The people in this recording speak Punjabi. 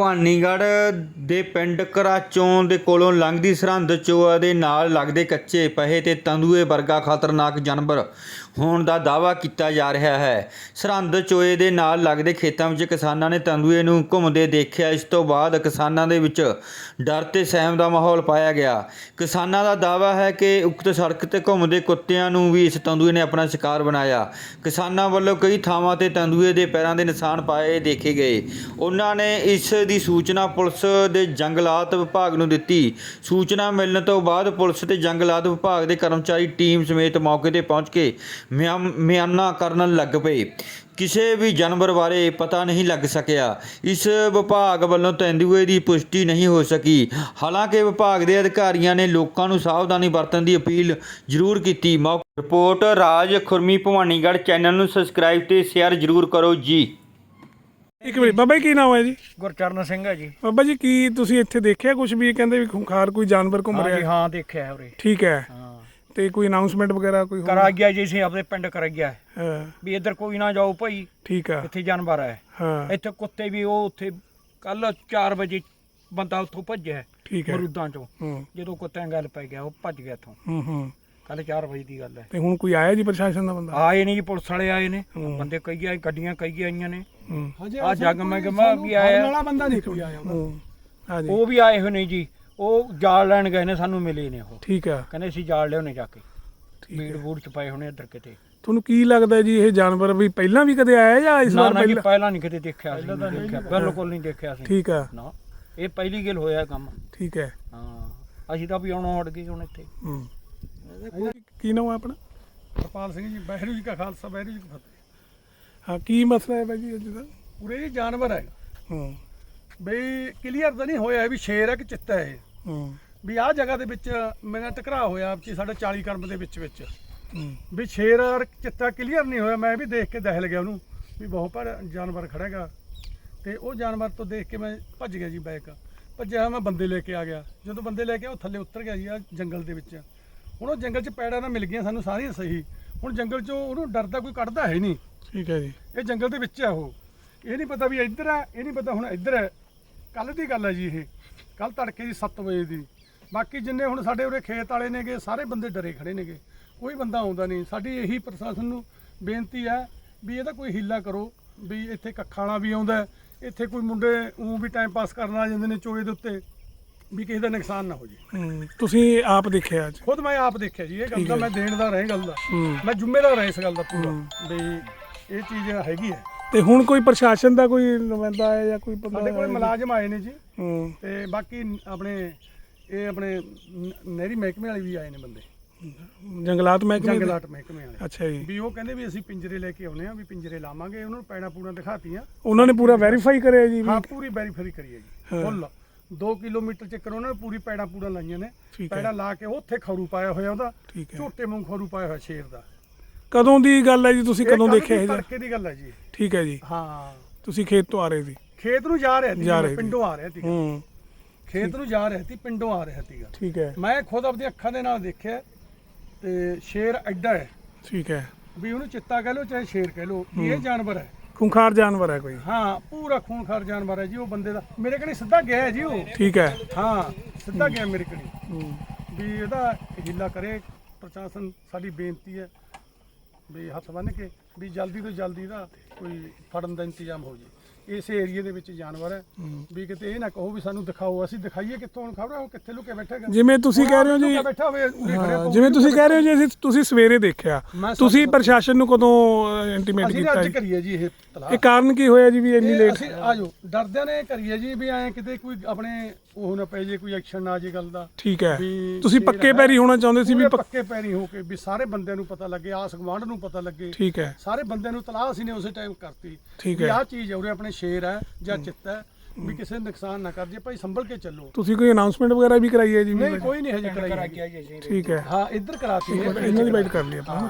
ਭਵਾਨੀਗੜ੍ਹ ਦੇ ਪਿੰਡ ਘਰਾਚੋਂ ਦੇ ਕੋਲੋਂ ਲੰਘਦੀ ਸਰਹੰਦ ਚੋਆ ਦੇ ਨਾਲ ਲੱਗਦੇ ਕੱਚੇ ਪਹੇ ਤੇ ਤੰਦੂਏ ਵਰਗਾ ਖਤਰਨਾਕ ਜਾਨਵਰ। ਹੋਣ ਦਾ ਦਾਅਵਾ ਕੀਤਾ ਜਾ ਰਿਹਾ ਹੈ। ਸਰਹੰਦ ਚੋਏ ਦੇ ਨਾਲ ਲੱਗਦੇ ਖੇਤਾਂ ਵਿੱਚ ਕਿਸਾਨਾਂ ਨੇ ਤੰਦੂਏ ਨੂੰ ਘੁੰਮਦੇ ਦੇਖਿਆ। ਇਸ ਤੋਂ ਬਾਅਦ ਕਿਸਾਨਾਂ ਦੇ ਵਿੱਚ ਡਰ ਤੇ ਸਹਿਮ ਦਾ ਮਾਹੌਲ ਪਾਇਆ ਗਿਆ। ਕਿਸਾਨਾਂ ਦਾ ਦਾਅਵਾ ਹੈ ਕਿ ਉਕਤ ਸੜਕ ਤੇ ਘੁੰਮਦੇ ਕੁੱਤਿਆਂ ਨੂੰ ਵੀ ਇਸ ਤੰਦੂਏ ਨੇ ਆਪਣਾ ਸ਼ਿਕਾਰ ਬਣਾਇਆ। ਕਿਸਾਨਾਂ ਵੱਲੋਂ ਕਈ ਥਾਵਾਂ ਤੇ ਤੰਦੂਏ ਦੇ ਪੈਰਾਂ ਦੇ ਨਿਸ਼ਾਨ ਪਾਏ ਦੇਖੇ ਗਏ। ਉਹਨਾਂ ਨੇ ਇਸ ਦੀ ਸੂਚਨਾ ਪੁਲਿਸ ਦੇ ਜੰਗਲਾਤ ਵਿਭਾਗ ਨੂੰ ਦਿੱਤੀ। ਸੂਚਨਾ ਮਿਲਣ ਤੋਂ ਬਾਅਦ ਪੁਲਿਸ ਤੇ ਜੰਗਲਾਤ ਵਿਭਾਗ ਦੇ ਕਰਮਚਾਰੀ ਟੀਮ ਸਮੇਤ ਮੌਕੇ ਤੇ ਪਹੁੰਚ ਕੇ ਮਿਆਨਾ ਕਰਨ ਲੱਗ ਪਏ। ਕਿਸੇ ਵੀ ਜਾਨਵਰ ਬਾਰੇ ਪਤਾ ਨਹੀਂ ਲੱਗ ਸਕਿਆ। ਇਸ ਵਿਭਾਗ ਵੱਲੋਂ ਤੇਂਦੂਏ ਦੀ ਪੁਸ਼ਟੀ ਨਹੀਂ ਹੋ ਸਕੀ। ਹਾਲਾਂਕਿ ਵਿਭਾਗ ਦੇ ਅਧਿਕਾਰੀਆਂ ਨੇ ਲੋਕਾਂ ਨੂੰ ਸਾਵਧਾਨੀ ਵਰਤਣ ਦੀ ਅਪੀਲ ਜ਼ਰੂਰ ਕੀਤੀ। ਮੌਕੇ ਰਿਪੋਰਟ ਰਾਜ ਖੁਰਮੀ ਭਵਾਨੀਗੜ੍ਹ ਚੈਨਲ ਨੂੰ ਸਬਸਕ੍ਰਾਈਬ ਤੇ ਸ਼ੇਅਰ ਜ਼ਰੂਰ ਕਰੋ ਜੀ। ਇੱਕ ਮਿੰਟ ਬਾਬਾ ਜੀ ਕੀ ਨਾਮ ਹੈ ਜੀ? ਗੁਰਚਰਨ ਸਿੰਘ ਹੈ ਜੀ। ਬਾਬਾ ਜੀ ਕੀ ਤੁਸੀਂ ਇੱਥੇ ਦੇਖਿਆ ਕੁਝ ਵੀ? ਕਹਿੰਦੇ ਵੀ ਖੁੰਖਾਰ ਕੋਈ ਜਾਨਵਰ ਘੁੰਮ ਹਾਂ ਜੀ ਰਿਹਾ ਹਾਂ ਦੇਖਿਆ ਹੈ ਉਰੇ। ਠੀਕ ਹੈ। ਹਾਂ। ਤੇ ਕੋਈ ਅਨਾਉਂਸਮੈਂਟ ਵਗੈਰਾ ਕੋਈ ਹੋਣਾ? ਕਰਾ ਗਿਆ ਜੀ ਅਸੀਂ ਆਪਣੇ ਪਿੰਡ ਕਰ ਗਿਆ। ਹਾਂ, ਵੀ ਇੱਧਰ ਕੋਈ ਨਾ ਜਾਓ ਭਾਈ ਠੀਕ ਆ। ਇੱਥੇ ਜਾਨਵਰ ਹੈ। ਹਾਂ। ਇੱਥੇ ਕੁੱਤੇ ਵੀ ਉਹ ਉੱਥੇ ਕੱਲ 4 ਵਜੇ ਬੰਦਾ ਉੱਥੋਂ ਭੱਜਿਆ ਠੀਕ ਹੈ। ਮਰੂਦਾਂ ਚੋਂ। ਹੂੰ। ਜਦੋਂ ਕੁੱਤਿਆਂ ਗੱਲ ਪੈ ਗਿਆ ਉਹ ਭੱਜ ਗਿਆ ਇੱਥੋਂ। ਹੂੰ ਹੂੰ। ਕੱਲ 4 ਵਜੇ ਦੀ ਗੱਲ ਹੈ। ਤੇ ਹੁਣ ਕੋਈ ਆਇਆ ਜੀ ਪ੍ਰਸ਼ਾਸਨ ਦਾ ਬੰਦਾ? ਆਏ ਨਹੀਂ ਜੀ ਪੁਲਿਸ ਵਾਲੇ ਆਏ ਨੇ। ਹੂੰ। ਬੰਦੇ ਕਈ ਆਏ ਗੱਡੀਆਂ ਕਈ ਆਈਆਂ ਨੇ। ਹੂੰ। ਆ ਜੱਗ ਮੈਂ ਵੀ ਆਇਆ। ਵਾਲਾ ਬੰਦਾ ਨਹੀਂ ਕੋਈ ਆਇਆ ਹੂੰ। ਹਾਂ ਜੀ। ਉਹ ਵੀ ਆਏ ਹੋਏ ਨੇ ਜੀ। ਉਹ ਜਾਲ ਲੈਣ ਗਏ ਨੇ ਸਾਨੂੰ ਮਿਲੇ ਨੇ ਉਹ। ਠੀਕ ਆ। ਕਹਿੰਦੇ ਅਸੀਂ ਜਾਲ ਲਿਆਉਣੇ ਜਾ ਕੇ। ਬੀੜ ਬੂੜ ਚ ਪਏ ਹੋਣੇ ਇੱਧਰ ਕਿਤੇ। ਤੁਹਾਨੂੰ ਕੀ ਲੱਗਦਾ ਜੀ ਇਹ ਜਾਨਵਰ ਵੀ ਪਹਿਲਾਂ ਵੀ ਕਦੇ ਆਇਆ ਜਾਂ ਇਸ ਵਾਰ ਪਹਿਲਾਂ? ਪਹਿਲਾਂ ਨਹੀਂ ਕਿਤੇ ਦੇਖਿਆ ਸੀ ਦੇਖਿਆ। ਬਿਲਕੁਲ ਨਹੀਂ ਦੇਖਿਆ ਸੀ। ਠੀਕ ਆ। ਨਾ ਇਹ ਪਹਿਲੀ ਗੱਲ ਹੋਇਆ ਕੰਮ। ਠੀਕ ਹੈ ਹਾਂ ਅਸੀਂ ਤਾਂ ਵੀ ਆਉਣੋਂ ਹਟ ਗਏ ਹੁਣ ਇੱਥੇ। ਹੂੰ। ਕੀ ਨਾਮ ਹੈ ਆਪਣਾ? ਹਰਪਾਲ ਸਿੰਘ ਜੀ ਵਾਹਿਗੁਰੂ ਜੀ ਕਾ ਖਾਲਸਾ ਵਾਹਿਗੁਰੂ ਜੀ ਕੀ ਫਤਿਹ। ਹਾਂ ਕੀ ਮਸਲਾ ਹੈ ਬਾਈ ਜੀ ਅੱਜ ਦਾ? ਜੀ ਜਾਨਵਰ ਹੈ। ਹੂੰ। ਬਈ ਕਲੀਅਰ ਤਾਂ ਨਹੀਂ ਹੋਇਆ ਵੀ ਸ਼ੇਰ ਹੈ ਕਿ ਚਿੱਤਾ ਹੈ। ਇਹ। ਹੂੰ। ਵੀ ਆਹ ਜਗ੍ਹਾ ਦੇ ਵਿੱਚ ਮੇਰਾ ਟਕਰਾਅ ਹੋਇਆ ਕਿ ਸਾਡੇ 40 ਕਰਮ ਦੇ ਵਿੱਚ ਵਿੱਚ। ਹੂੰ। ਵੀ ਸ਼ੇਰ ਔਰ ਚਿੱਤਾ ਕਲੀਅਰ ਨਹੀਂ ਹੋਇਆ ਮੈਂ ਵੀ ਦੇਖ ਕੇ ਦਹਿਲ ਗਿਆ ਉਹਨੂੰ ਵੀ ਬਹੁਤ ਪਰ ਜਾਨਵਰ ਖੜੇਗਾ ਤੇ ਉਹ ਜਾਨਵਰ ਤੋਂ ਦੇਖ ਕੇ ਮੈਂ ਭੱਜ ਗਿਆ ਜੀ ਬੈਕ ਭੱਜਿਆ ਮੈਂ ਬੰਦੇ ਲੈ ਕੇ ਆ ਗਿਆ। ਜਦੋਂ ਬੰਦੇ ਲੈ ਕੇ ਉਹ ਥੱਲੇ ਉਤਰ ਗਿਆ ਜੀ ਆ ਜੰਗਲ ਦੇ ਵਿੱਚ। ਹੁਣ ਉਹ ਜੰਗਲ 'ਚ ਪੈੜਾਂ ਨਾਲ ਮਿਲ ਗਈਆਂ ਸਾਨੂੰ ਸਾਰੀਆਂ ਸਹੀ। ਹੁਣ ਜੰਗਲ 'ਚੋਂ ਉਹਨੂੰ ਡਰਦਾ ਕੋਈ ਕੱਢਦਾ ਹੈ ਨਹੀਂ। ਠੀਕ ਹੈ ਜੀ। ਇਹ ਜੰਗਲ ਦੇ ਵਿੱਚ ਹੈ ਉਹ। ਇਹ ਨਹੀਂ ਪਤਾ ਵੀ ਇੱਧਰ ਹੈ ਇਹ ਨਹੀਂ ਪਤਾ ਹੁਣ ਇੱਧਰ ਹੈ ਕੱਲ ਦੀ ਗੱਲ ਹੈ ਜੀ ਇਹ। ਕੱਲ ਤੜਕੇ ਦੀ 7 ਵਜੇ ਦੀ। ਬਾਕੀ ਜਿੰਨੇ ਹੁਣ ਸਾਡੇ ਉਰੇ ਖੇਤ ਵਾਲੇ ਨੇਗੇ ਸਾਰੇ ਬੰਦੇ ਡਰੇ ਖੜੇ ਨੇਗੇ। ਕੋਈ ਬੰਦਾ ਆਉਂਦਾ ਨਹੀਂ। ਸਾਡੀ ਇਹੀ ਪ੍ਰਸ਼ਾਸਨ ਨੂੰ ਬੇਨਤੀ ਹੈ ਵੀ ਇਹਦਾ ਕੋਈ ਹੀਲਾ ਕਰੋ ਵੀ ਇੱਥੇ ਕੱਖਾਂ ਵਾਲਾ ਵੀ ਆਉਂਦਾ ਇੱਥੇ ਕੋਈ ਮੁੰਡੇ ਉਹ ਵੀ ਟਾਈਮ ਪਾਸ ਕਰਨ ਆ ਜਾਂਦੇ ਨੇ ਚੋਏ ਦੇ ਉੱਤੇ ਵੀ ਕਿਸੇ ਦਾ ਨੁਕਸਾਨ ਨਾ ਹੋ ਜੇ। ਤੁਸੀਂ ਆਪ ਦੇਖਿਆ ਅੱਜ? ਖੁਦ ਮੈਂ ਆਪ ਦੇਖਿਆ ਜੀ ਇਹ ਗੱਲ ਦਾ ਹੈ। ਮੈਂ ਦੇਣ ਦਾ ਰਹੇ ਗੱਲ ਦਾ। ਮੈਂ ਜ਼ਿੰਮੇਵਾਰ ਹਾਂ ਇਸ ਗੱਲ ਦਾ ਪੂਰਾ। ਵੀ ਇਹ ਚੀਜ਼ ਹੈਗੀ ਹੈ। ਤੇ ਹੁਣ ਕੋਈ ਪ੍ਰਸ਼ਾਸਨ ਦਾ ਕੋਈ ਨੁਮਾਇੰਦਾ ਆਇਆ ਜਾਂ ਕੋਈ ਬੰਦਾ ਸਾਡੇ ਕੋਲ ਆਇਆ? ਮੁਲਾਜ਼ਮ ਆਏ ਨੇ ਜੀ। ਹੂੰ। ਤੇ ਬਾਕੀ ਆਪਣੇ ਇਹ ਆਪਣੇ ਨ- ਨਹਿਰੀ ਮਹਿਕਮੇ ਵਾਲੇ ਵੀ ਆਏ ਨੇ ਬੰਦੇ। ਜੰਗਲਾਤ ਮਹਿਕਮੇ ਦੇ? ਜੰਗਲਾਟ ਮਹਿਕਮੇ ਵਾਲੇ। ਅੱਛਾ ਜੀ। ਵੀ ਉਹ ਕਹਿੰਦੇ ਵੀ ਅਸੀਂ ਪਿੰਜਰੇ ਲੈ ਕੇ ਆਉਨੇ ਆ ਵੀ ਪਿੰਜਰੇ ਲਾਵਾਂਗੇ ਉਹਨਾਂ ਨੂੰ ਪੈਣਾ ਪੂਣਾ ਦਿਖਾਤੀਆਂ। ਉਹਨਾਂ ਨੇ ਪੂਰਾ ਵੈਰੀਫਾਈ ਕਰਿਆ ਜੀ ਵੀ ਹਾਂ ਪੂਰੀ ਵੈਰੀਫਾਈ ਕਰੀ ਹੈ ਜੀ। ਹਾਂ। ਫੁੱਲ। 2 ਕਿਲੋਮੀਟਰ ਚੱਕਰ ਉਹਨਾਂ ਨੇ ਪੂਰੀ ਪੈਣਾ ਪੂੜਾ ਲਾਈਆਂ ਨੇ। ਠੀਕ ਹੈ। ਪੈਣਾ ਲਾ ਕੇ ਉੱਥੇ ਖਰੂ ਪਾਇਆ ਹੋਇਆ ਉਹਦਾ। ਠੀਕ ਹੈ। ਝੋਟੇ ਵਾਂਗ ਖਰੂ ਪਾਇਆ ਹੋਇਆ ਸ਼ੇਰ ਦਾ। ਕਦੋਂ ਦੀ ਗੱਲ ਹੈ ਜੀ ਤੁਸੀਂ ਕਦੋਂ ਦੇਖਿਆ ਇਹ ਜਿਹਾ? ਤੜਕੇ ਦੀ ਗੱਲ ਹੈ ਜੀ। ਠੀਕ ਹੈ ਜੀ। ਹਾਂ। ਤੁਸੀਂ ਖੇਤ ਤੋਂ ਆ ਰਹੇ ਸੀ। ਖੇਤ ਨੂੰ ਜਾ ਰਿਹਾ ਸੀ ਜਾ ਮੈਂ ਰਹੇ ਸੀ। ਪਿੰਡੋਂ ਆ ਰਿਹਾ ਸੀ ਹੂੰ। ਖੇਤ ਨੂੰ ਜਾ ਰਿਹਾ ਸੀ ਪਿੰਡੋਂ ਆ ਰਿਹਾ ਸੀਗਾ। ਠੀਕ ਹੈ। ਮੈਂ ਖੁਦ ਆਪਣੀ ਅੱਖਾਂ ਦੇ ਨਾਲ ਦੇਖਿਆ ਤੇ ਸ਼ੇਰ ਐਡਾ ਹੈ। ਠੀਕ ਹੈ। ਵੀ ਉਹਨੂੰ ਚਿੱਤਾ ਕਹਿ ਲਓ ਚਾਹੇ ਸ਼ੇਰ ਕਹਿ ਲਓ ਵੀ ਇਹ ਜਾਨਵਰ ਹੈ। ਖੁੰਖਾਰ ਜਾਨਵਰ ਹੈ ਕੋਈ। ਹਾਂ ਪੂਰਾ ਖੂਨਖਾਰ ਜਾਨਵਰ ਹੈ ਜੀ ਉਹ ਬੰਦੇ ਦਾ। ਮੇਰੇ ਕੋਲ ਸਿੱਧਾ ਗਿਆ ਹੈ ਜੀ ਉਹ। ਠੀਕ ਹੈ। ਹਾਂ ਸਿੱਧਾ ਗਿਆ ਮੇਰੇ ਹੂੰ। ਵੀ ਇਹਦਾ ਹੀਲਾ ਕਰੇ ਪ੍ਰਸ਼ਾਸਨ ਸਾਡੀ ਬੇਨਤੀ ਹੈ। ਵੀ ਹੱਥ ਬੰਨ ਕੇ ਵੀ ਜਲਦੀ ਤੋਂ ਜਲਦੀ ਦਾ ਕੋਈ ਫੜਨ ਦਾ ਇੰਤਜ਼ਾਮ ਹੋ ਜੇ। ਇਸ ਏਰੀਏ ਦੇ ਵਿੱਚ ਜਾਨਵਰ ਹੈ। ਹੂੰ। ਵੀ ਕਿਤੇ ਇਹ ਨਾ ਕਹੋ ਵੀ ਸਾਨੂੰ ਦਿਖਾਓ ਅਸੀਂ ਦਿਖਾਈਏ ਕਿੱਥੋਂ ਹੁਣ ਖਬਰ ਉਹ ਕਿੱਥੇ ਲੁਕੇ ਬੈਠੇਗਾ। ਜਿਵੇਂ ਤੁਸੀਂ ਕਹਿ ਰਹੇ ਹੋ ਜੀ ਲੁਕਿਆ ਬੈਠਾ ਹੋਵੇ ਉਰੇ ਖੜਿਆ ਹਾਂ, ਹੋਵੇ, ਜਿਵੇਂ ਤੁਸੀਂ ਕਹਿ ਰਹੇ ਹੋ ਜੀ ਅਸੀਂ ਤੁਸੀਂ ਸਵੇਰੇ ਦੇਖਿਆ ਮੈਂ ਤੁਸੀਂ ਪ੍ਰਸ਼ਾਸਨ ਨੂੰ ਕਦੋਂ ਇੰਟੀਮੇਟ ਅਸੀਂ ਕੀਤਾ ਅੱਜ ਜੀ? ਕਰੀਏ ਜੀ ਇਹ ਤਲਾਹ ਇਹ ਕਾਰਨ ਕੀ ਹੋਇਆ ਜੀ ਵੀ ਇੰਨੀ ਇਹ ਲੇਟ ਅਸੀਂ ਆਜੋ ਡਰਦਿਆਂ ਨੇ ਕਰੀਏ ਜੀ ਵੀ ਐ ਕਿਤੇ ਕੋਈ ਆਪਣੇ ਉਹ ਨਾ ਪੈ ਜੇ ਕੋਈ ਐਕਸ਼ਨ ਨਾ ਆ ਜੇ ਗੱਲ ਦਾ। ਠੀਕ ਹੈ। ਵੀ ਤੁਸੀਂ ਪੱਕੇ ਹੈ। ਪੈਰੀ ਹੋਣਾ ਚਾਹੁੰਦੇ ਸੀ ਵੀ ਪੂਰੇ ਪੱਕ- ਪੱਕੇ ਪੈਰੀ ਹੋ ਕੇ ਵੀ ਸਾਰੇ ਬੰਦਿਆਂ ਨੂੰ ਪਤਾ ਲੱਗੇ ਆਸ ਗੁਆਂਢ ਨੂੰ ਪਤਾ ਲੱਗੇ। ਠੀਕ ਹੈ। ਸਾਰੇ ਬੰਦਿਆਂ ਨੂੰ ਤਲਾਹ ਅਸੀਂ ਨੇ ਉਸੇ ਟਾਈਮ ਕਰਤੀ। ਠੀਕ ਵੀ ਹੈ। ਆਹ ਚੀਜ਼ ਉਰੇ ਆਪਣੇ ਸ਼ੇਰ ਹੈ ਜਾਂ ਚਿੱਤ ਹੈ ਵੀ ਕਿਸੇ ਨੂੰ ਨੁਕਸਾਨ ਨਾ ਕਰ ਜੇ ਭਾਈ ਸੰਭਲ ਕੇ ਚੱਲੋ। ਤੁਸੀਂ ਕੋਈ ਅਨਾਉਂਸਮੈਂਟ ਵਗੈਰਾ ਵੀ ਕਰਾਈ ਹੈ ਜੀ? ਨਹੀਂ ਕੋਈ ਨਹੀਂ ਹਜੇ ਕਰਾਈ ਠੀਕ ਹੈ। ਹਾਂ ਇੱਧਰ ਕਰਾਤੀ ਹੈ ਇਹਨਾਂ ਦੀ ਵਾਈਟ ਕਰ ਲਈ ਆਪਾਂ।